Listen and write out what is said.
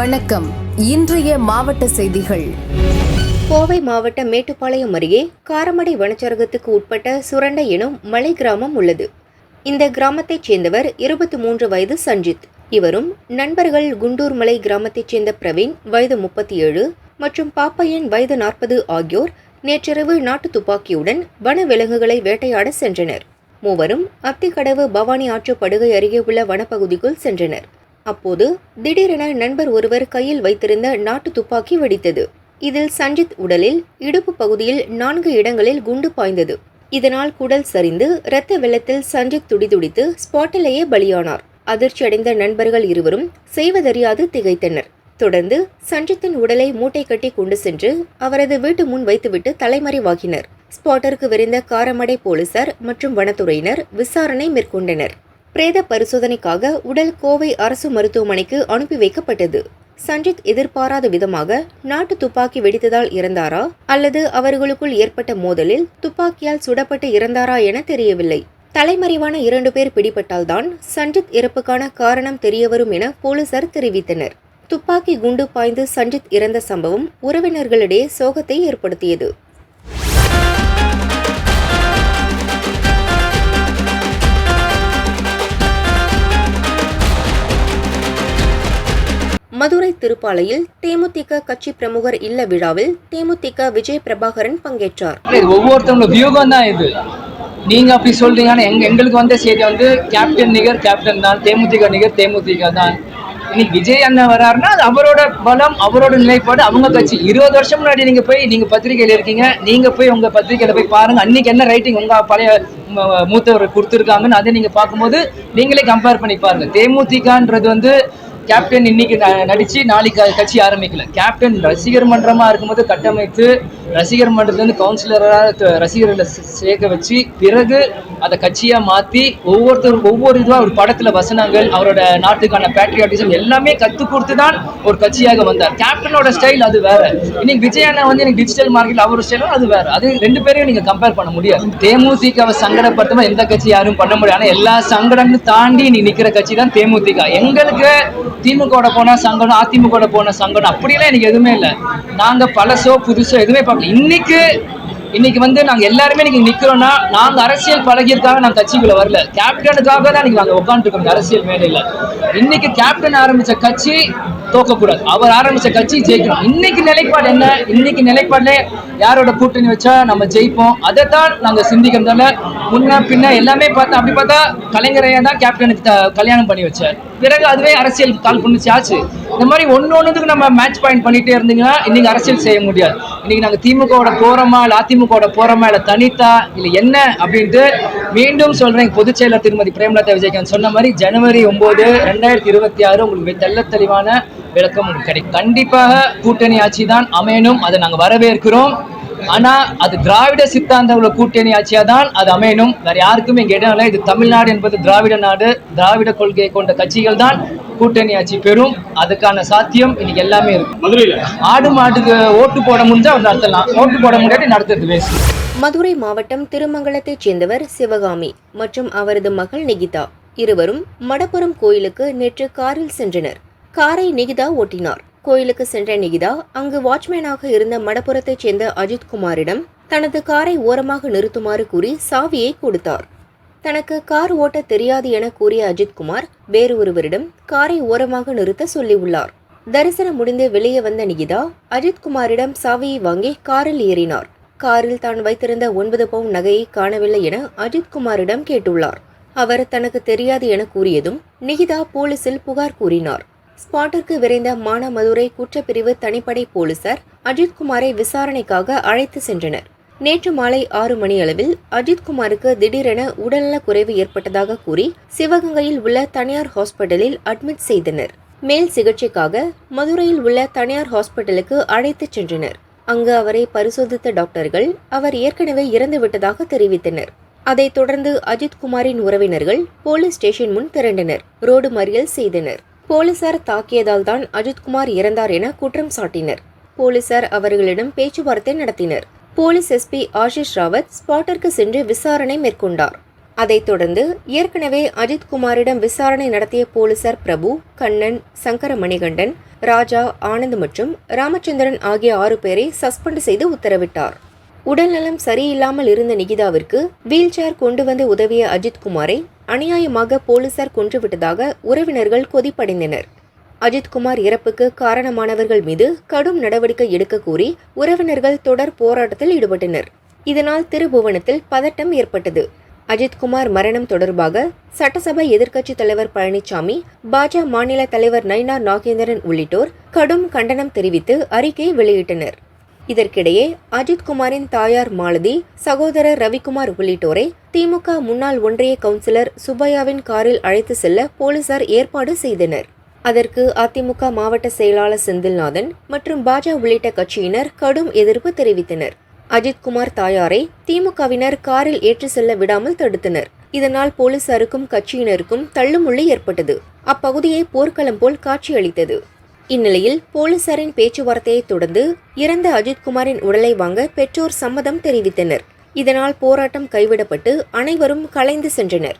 வணக்கம். இன்றைய மாவட்ட செய்திகள். கோவை மாவட்டம் மேட்டுப்பாளையம் அருகே காரமடை வனச்சரகத்துக்கு உட்பட்ட சுரண்டை எனும் மலை கிராமம் உள்ளது. இந்த கிராமத்தைச் சேர்ந்தவர் இருபத்தி மூன்று வயது சஞ்சித். இவரும் நண்பர்கள் குண்டூர் மலை கிராமத்தைச் சேர்ந்த பிரவீன் வயது முப்பத்தி ஏழு மற்றும் பாப்பையன் வயது நாற்பது ஆகியோர் நேற்றிரவு நாட்டு துப்பாக்கியுடன் வன விலங்குகளை வேட்டையாட சென்றனர். மூவரும் அத்திக்கடவு பவானி ஆற்று படுகை அருகே உள்ள வனப்பகுதிக்குள் சென்றனர். அப்போது திடீரென நண்பர் ஒருவர் கையில் வைத்திருந்த நாட்டு துப்பாக்கி வெடித்தது. இதில் சஞ்சித் உடலில் இடுப்பு பகுதியில் நான்கு இடங்களில் குண்டு பாய்ந்தது. இதனால் குடல் சரிந்து இரத்த வெள்ளத்தில் சஞ்சித் துடிதுடித்து ஸ்பாட்டிலேயே பலியானார். அதிர்ச்சியடைந்த நண்பர்கள் இருவரும் செய்வதறியாது திகைத்தனர். தொடர்ந்து சஞ்சித்தின் உடலை மூட்டை கட்டி கொண்டு சென்று அவரது வீட்டு முன் வைத்துவிட்டு தலைமறைவாகினர் ஸ்பாட்டருக்கு விரைந்த காரமடை போலீசார் மற்றும் வனத்துறையினர் விசாரணை மேற்கொண்டனர். பிரேத பரிசோதனைக்காக உடல் கோவை அரசு மருத்துவமனைக்கு அனுப்பி வைக்கப்பட்டது. சஞ்சித் எதிர்பாராத விதமாக நாட்டு துப்பாக்கி வெடித்ததால் இறந்தாரா? அல்லது அவர்களுக்குள் ஏற்பட்ட மோதலில் துப்பாக்கியால் சுடப்பட்டு இறந்தாரா என தெரியவில்லை. தலைமறைவான இரண்டு பேர் பிடிபட்டால்தான் சஞ்சித் இறப்புக்கான காரணம் தெரியவரும் என போலீசார் தெரிவித்தனர். துப்பாக்கி குண்டு பாய்ந்து சஞ்சித் இறந்த சம்பவம் உறவினர்களிடையே சோகத்தை ஏற்படுத்தியது. மதுரை திருப்பாலையில் தேமுதிக கட்சி பிரமுகர் இல்ல விழாவில் தேமுதிக விஜய் பிரபாகரன் பங்கேற்றார். ஒவ்வொருத்தவங்களோட வியூகம் தான் இது. நீங்க அப்படி சொல்றீங்கன்னா எங்க எங்களுக்கு வந்த செய்தி வந்து கேப்டன் நிகர் கேப்டன் தான் தேமுதிக நிகர் தேமுதிக தான். இன்னைக்கு விஜய் அண்ணன் வராருன்னா அது அவரோட பலம் அவரோட நிலைப்பாடு அவங்க கட்சி. இருபது வருஷம் முன்னாடி நீங்க போய் நீங்க பத்திரிகையில இருக்கீங்க. நீங்க போய் உங்க பத்திரிகையில போய் பாருங்க. அன்னைக்கு என்ன ரைட்டிங் உங்க பழைய மூத்தவர் கொடுத்துருக்காங்கன்னு அதை நீங்க பார்க்கும்போது நீங்களே கம்பேர் பண்ணி பாருங்க. தேமுதிகன்றது வந்து கேப்டன் இன்னைக்கு நடிச்சு நாளைக்கு கட்சி ஆரம்பிக்கல. கேப்டன் ரசிகர் மன்றமா இருக்கும்போது கட்டமைத்து ரசிகர் மன்றத்துலேருந்து கவுன்சிலராக ரசிகர்களை சேர்க்க வச்சு பிறகு அதை கட்சியாக மாற்றி ஒவ்வொருத்தர் ஒவ்வொரு இதுவாக ஒரு படத்தில் வசனங்கள் அவரோட நாட்டுக்கான பேட்ரியாட்டிசம் எல்லாமே கற்றுக் கொடுத்து தான் ஒரு கட்சியாக வந்தார். கேப்டனோட ஸ்டைல் அது வேற. இன்னைக்கு விஜய் அண்ணா வந்து எனக்கு டிஜிட்டல் மார்க்கெட் அவர் ஸ்டைலும் அது வேற. அது ரெண்டு பேரையும் நீங்கள் கம்பேர் பண்ண முடியாது. தேமுதிகவை சங்கடப்படுத்தமா எந்த கட்சி யாரும் பண்ண முடியாது. ஆனால் எல்லா சங்கடங்களும் தாண்டி நீ நிற்கிற கட்சி தான் தேமுதிக. எங்களுக்கு திமுக போன சங்கடம் அதிமுக போன சங்கடம் அப்படிலாம் எனக்கு எதுவுமே இல்லை. நாங்கள் பழசோ புதுசோ எதுவுமே பார்க்கல. இன்னைக்கு இன்னைக்கு வந்து நாங்கள் எல்லாருமே இன்னைக்கு நிற்கிறோம்னா நாங்கள் அரசியல் பழகியிருக்காக நாங்கள் கட்சிக்குள்ளே வரல. கேப்டனுக்காக தான் இன்னைக்கு நாங்கள் உட்காந்துருக்கோம் அரசியல் மேடையில். இன்னைக்கு கேப்டன் ஆரம்பித்த கட்சி தோக்கக்கூடாது. அவர் ஆரம்பித்த கட்சி ஜெயிக்கணும். இன்னைக்கு நிலைப்பாடு என்ன? இன்னைக்கு நிலைப்பாடுல யாரோட கூட்டணி வச்சா நம்ம ஜெயிப்போம்? அதை தான் நாங்கள் சிந்திக்கிறதால முன்ன பின்ன எல்லாமே பார்த்தா அப்படி பார்த்தா கலைஞரையா தான் கேப்டனுக்கு கல்யாணம் பண்ணி வச்சார். பிறகு அதுவே அரசியல் கால் பண்ணிச்சு ஆச்சு இந்த மாதிரி ஒன்று ஒன்றுக்கு நம்ம மேட்ச் பாயிண்ட் பண்ணிகிட்டே இருந்தீங்கன்னா இன்னைக்கு அரசியல் செய்ய முடியாது. இன்னைக்கு நாங்கள் திமுகவோட போகிறோமா இல்லை அதிமுகவோட போகிறோமா இல்லை தனித்தா இல்லை என்ன அப்படின்ட்டு மீண்டும் சொல்கிறேன் பொதுச் செயலர் திருமதி பிரேமலதா விஜயகாந்த் சொன்ன மாதிரி ஜனவரி ஒம்பது ரெண்டாயிரத்தி இருபத்தி ஆறு உங்களுக்கு தெல்ல தெளிவான விளக்கம் உங்களுக்கு கிடைக்கும். கண்டிப்பாக கூட்டணி ஆட்சி தான் அமையணும். அதை நாங்கள் வரவேற்கிறோம். ஆனா அது திராவிட சித்தாந்த உள்ள கூட்டணி ஆட்சியா தான் அது அமையணும். வேற யாருக்குமே இங்க இடம் இல்லை. இது தமிழ்நாடு என்பது திராவிட நாடு திராவிட கொள்கையை கொண்ட கட்சிகள் தான் கூட்டணி ஆட்சி பெறும். அதுக்கான சாத்தியம் இன்னைக்கு எல்லாமே இருக்கு. மதுரையில? ஆடு மாட்டுக்கு ஓட்டு போட முடிஞ்சா அவர் நடத்தலாம். ஓட்டு போட முடியாட்டி நடத்துறது வேஸ்ட் மதுரை மாவட்டம் திருமங்கலத்தைச் சேர்ந்தவர் சிவகாமி மற்றும் அவரது மகள் நிகிதா. இருவரும் மடப்புரம் கோயிலுக்கு நேற்று காரில் சென்றனர். காரை நிகிதா ஓட்டினார். கோயிலுக்கு சென்ற நிகிதா அங்கு வாட்ச்மேனாக இருந்த மடப்புறத்தைச் சேர்ந்த அஜித்குமாரிடம் தனது காரை ஓரமாக நிறுத்துமாறு கூறி சாவியை கொடுத்தார். தனக்கு கார் ஓட்ட தெரியாது என கூறிய அஜித்குமார் வேறு ஒருவரிடம் காரை ஓரமாக நிறுத்த சொல்லியுள்ளார். தரிசனம் முடிந்து வெளியே வந்த நிகிதா அஜித்குமாரிடம் சாவியை வாங்கி காரில் ஏறினார். காரில் தான் வைத்திருந்த ஒன்பது பவுன் நகையை காணவில்லை என அஜித்குமாரிடம் கேட்டுள்ளார். அவர் தனக்கு தெரியாது என கூறியதும் நிகிதா போலீசில் புகார் கூறினார். ஸ்பாட்டிற்கு விரைந்த மானாமதுரை குற்றப்பிரிவு தனிப்படை போலீசார் அஜித்குமாரை விசாரணைக்காக அழைத்து சென்றனர். நேற்று மாலை ஆறு மணி அளவில் அஜித்குமாருக்கு திடீரென உடல்நலக் குறைவு ஏற்பட்டதாக கூறி சிவகங்கையில் உள்ள தனியார் ஹாஸ்பிட்டலில் அட்மிட் செய்தனர். மேல் சிகிச்சைக்காக மதுரையில் உள்ள தனியார் ஹாஸ்பிட்டலுக்கு அழைத்துச் சென்றனர். அங்கு அவரை பரிசோதித்த டாக்டர்கள் அவர் ஏற்கனவே இறந்துவிட்டதாக தெரிவித்தனர். அதைத் தொடர்ந்து அஜித்குமாரின் உறவினர்கள் போலீஸ் ஸ்டேஷன் முன் திரண்டனர். ரோடு மறியல் செய்தனர். போலீசார் தாக்கியதால் தான் அஜித்குமார் இறந்தார் என குற்றம் சாட்டினர். போலீசார் அவர்களிடம் பேச்சுவார்த்தை நடத்தினர். போலீஸ் எஸ்பி ஆஷிஷ் ராவத் ஸ்பாட்டிற்கு சென்று விசாரணை மேற்கொண்டார். அதைத் தொடர்ந்து ஏற்கனவே அஜித்குமாரிடம் விசாரணை நடத்திய போலீசார் பிரபு கண்ணன் சங்கர மணிகண்டன் ராஜா ஆனந்த் மற்றும் ராமச்சந்திரன் ஆகிய ஆறு பேரை சஸ்பெண்ட் செய்து உத்தரவிட்டார். உடல்நலம் சரியில்லாமல் இருந்த நிகிதாவிற்கு வீல் சேர் கொண்டு வந்து உதவிய அஜித்குமாரை அநியாயமாக போலீசார் கொன்றுவிட்டதாக உறவினர்கள் கொதிப்படைந்தனர். அஜித்குமார் இறப்புக்கு காரணமானவர்கள் மீது கடும் நடவடிக்கை எடுக்க கூறி உறவினர்கள் தொடர் போராட்டத்தில் ஈடுபட்டனர். இதனால் திருபுவனத்தில் பதட்டம் ஏற்பட்டது. அஜித்குமார் மரணம் தொடர்பாக சட்டசபை எதிர்க்கட்சித் தலைவர் பழனிசாமி பாஜக மாநில தலைவர் நயினார் நாகேந்திரன் உள்ளிட்டோர் கடும் கண்டனம் தெரிவித்து அறிக்கை வெளியிட்டனர். இதற்கிடையே அஜித்குமாரின் தாயார் மாலதி சகோதரர் ரவிக்குமார் உள்ளிட்டோரை திமுக முன்னாள் ஒன்றிய கவுன்சிலர் சுப்பையாவின் காரில் அழைத்து செல்ல போலீசார் ஏற்பாடு செய்தனர். அதற்கு அதிமுக மாவட்ட செயலாளர் செந்தில்நாதன் மற்றும் பாஜ உள்ளிட்ட கட்சியினர் கடும் எதிர்ப்பு தெரிவித்தனர். அஜித்குமார் தாயாரை திமுகவினர் காரில் ஏற்றி செல்ல விடாமல் தடுத்தனர். இதனால் போலீசாருக்கும் கட்சியினருக்கும் தள்ளுமுள்ளி ஏற்பட்டது. அப்பகுதியை போர்க்களம் போல் காட்சியளித்தது. இந்நிலையில் போலீசாரின் பேச்சுவார்த்தையை தொடர்ந்து இறந்த அஜித்குமாரின் உடலை வாங்க பெற்றோர் சம்மதம் தெரிவித்தனர். இதனால் போராட்டம் கைவிடப்பட்டு அனைவரும் கலைந்து சென்றனர்.